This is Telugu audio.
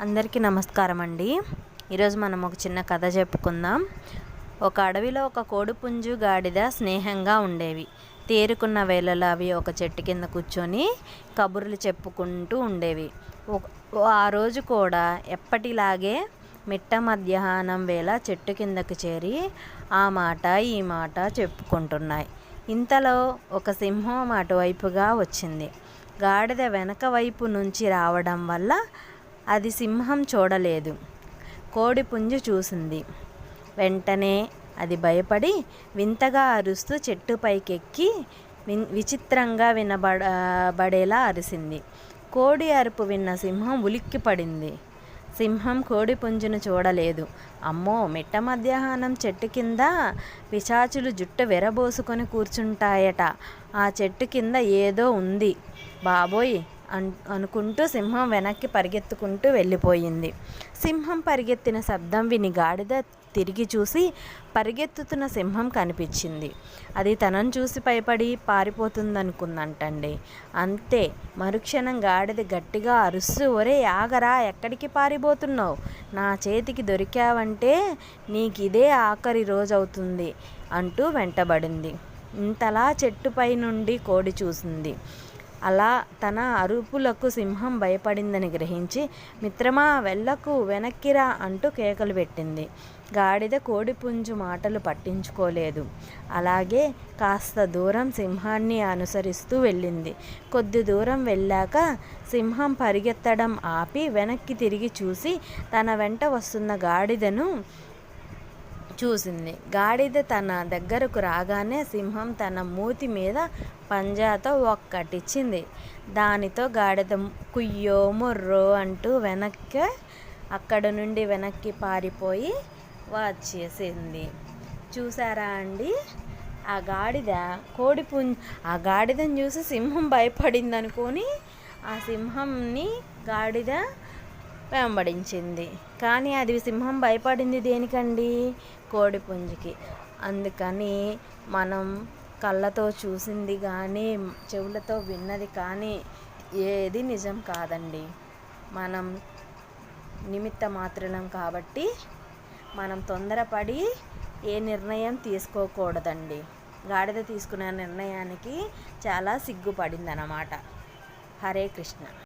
అందరికీ నమస్కారం అండి ఈరోజు మనం ఒక చిన్న కథ చెప్పుకుందాం. ఒక అడవిలో ఒక కోడిపుంజు గాడిద స్నేహంగా ఉండేవి. తేరుకున్న వేళలో అవి ఒక చెట్టు కింద కూర్చొని కబుర్లు చెప్పుకుంటూ ఉండేవి. ఆ రోజు కూడా ఎప్పటిలాగే మిట్ట మధ్యాహ్నం వేళ చెట్టు కిందకు చేరి ఆ మాట ఈ మాట చెప్పుకుంటున్నాయి. ఇంతలో ఒక సింహం అటువైపుగా వచ్చింది. గాడిద వెనక వైపు నుంచి రావడం వల్ల అది సింహం చూడలేదు. కోడి పుంజు చూసింది. వెంటనే అది భయపడి వింతగా అరుస్తూ చెట్టు పైకెక్కి విచిత్రంగా వినబడబడేలా అరిసింది. కోడి అరుపు విన్న సింహం ఉలిక్కి పడింది సింహం కోడి పుంజును చూడలేదు. అమ్మో మిట్ట మధ్యాహ్నం చెట్టు కింద పిశాచులు జుట్టు విరబోసుకొని కూర్చుంటాయట. ఆ చెట్టు కింద ఏదో ఉంది. బాబోయ్ అనుకుంటూ సింహం వెనక్కి పరిగెత్తుకుంటూ వెళ్ళిపోయింది. సింహం పరిగెత్తిన శబ్దం విని గాడిద తిరిగి చూసి పరిగెత్తుతున్న సింహం కనిపించింది. అది తనను చూసి భయపడి పారిపోతుందనుకుందంటండి. అంతే మరుక్షణం గాడిద గట్టిగా అరుస్తూ ఒరే ఆగరా ఎక్కడికి పారిపోతున్నావు? నా చేతికి దొరికావంటే నీకు ఇదే ఆఖరి రోజు అవుతుంది అంటూ వెంటబడింది. ఇంతలా చెట్టుపై నుండి కోడి చూసింది. అలా తన అరుపులకు సింహం భయపడిందని గ్రహించి మిత్రమా వెళ్ళకు వెనక్కిరా అంటూ కేకలు పెట్టింది. గాడిద కోడిపుంజు మాటలు పట్టించుకోలేదు. అలాగే కాస్త దూరం సింహాన్ని అనుసరిస్తూ వెళ్ళింది. కొద్ది దూరం వెళ్ళాక సింహం పరిగెత్తడం ఆపి వెనక్కి తిరిగి చూసి తన వెంట వస్తున్న గాడిదను చూసింది. గాడిద తన దగ్గరకు రాగానే సింహం తన మూతి మీద పంజాతో ఒక్కటిచ్చింది. దానితో గాడిద కుయ్యో ముర్రో అంటూ వెనక్కి అక్కడ నుండి వెనక్కి పారిపోయి వచ్చేసింది చూసారా అండి? ఆ గాడిద కోడి పుం ఆ గాడిదని చూసి సింహం భయపడింది అనుకొని ఆ సింహంని గాడిద వెంబడించింది. కానీ అది సింహం భయపడింది దేనికండి? కోడిపుంజుకి అందుకని మనం కళ్ళతో చూసింది కానీ చెవులతో విన్నది కానీ ఏది నిజం కాదండి. మనం నిమిత్త మాత్రం కాబట్టి మనం తొందరపడి ఏ నిర్ణయం తీసుకోకూడదండి. గాడిద తీసుకునే నిర్ణయానికి చాలా సిగ్గుపడింది అన్నమాట హరే కృష్ణ.